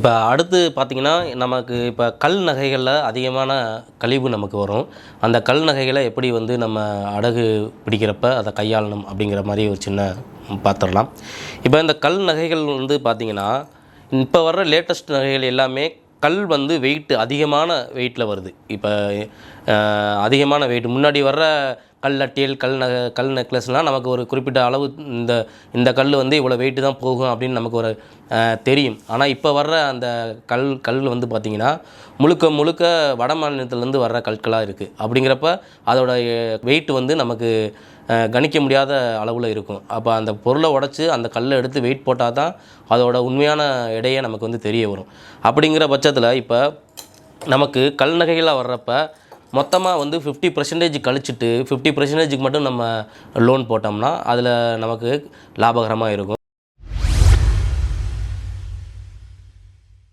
இப்போ அடுத்து பார்த்திங்கன்னா நமக்கு இப்போ கல் நகைகளில் அதிகமான கழிவு நமக்கு வரும். அந்த கல் நகைகளை எப்படி வந்து நம்ம அடகு பிடிக்கிறப்ப அதை கையாளணும் அப்படிங்கிற மாதிரி ஒரு சின்ன பார்த்துடலாம். இப்போ இந்த கல் நகைகள் வந்து பார்த்திங்கன்னா இப்போ வர்ற லேட்டஸ்ட் நகைகள் எல்லாமே கல் வந்து வெயிட் அதிகமான வெயிட்டில் வருது. இப்போ அதிகமான வெயிட் முன்னாடி வர்ற கல் அட்டியல் கல் ந கல் நெக்லஸ்லாம் நமக்கு ஒரு குறிப்பிட்ட அளவு இந்த இந்த கல் வந்து இவ்வளோ வெயிட்டு தான் போகும் அப்படின்னு நமக்கு ஒரு தெரியும். ஆனால் இப்போ வர்ற அந்த கல் கல் வந்து பார்த்திங்கன்னா முழுக்க முழுக்க வட மாநிலத்திலேருந்து வர்ற கற்களாக இருக்குது அப்படிங்கிறப்ப அதோட வெயிட் வந்து நமக்கு கணிக்க முடியாத அளவில் இருக்கும். அப்போ அந்த பொருளை உடச்சி அந்த கல்லை எடுத்து வெயிட் போட்டால் தான் அதோட உண்மையான இடையே நமக்கு வந்து தெரிய வரும். அப்படிங்கிற பட்சத்தில் இப்போ நமக்கு கல் நகைகளாக வர்றப்போ மொத்தமாக வந்து ஃபிஃப்டி பர்சன்டேஜ் கழிச்சிட்டு ஃபிஃப்டி பர்சன்டேஜுக்கு மட்டும் நம்ம லோன் போட்டோம்னா அதில் நமக்கு லாபகரமாக இருக்கும்.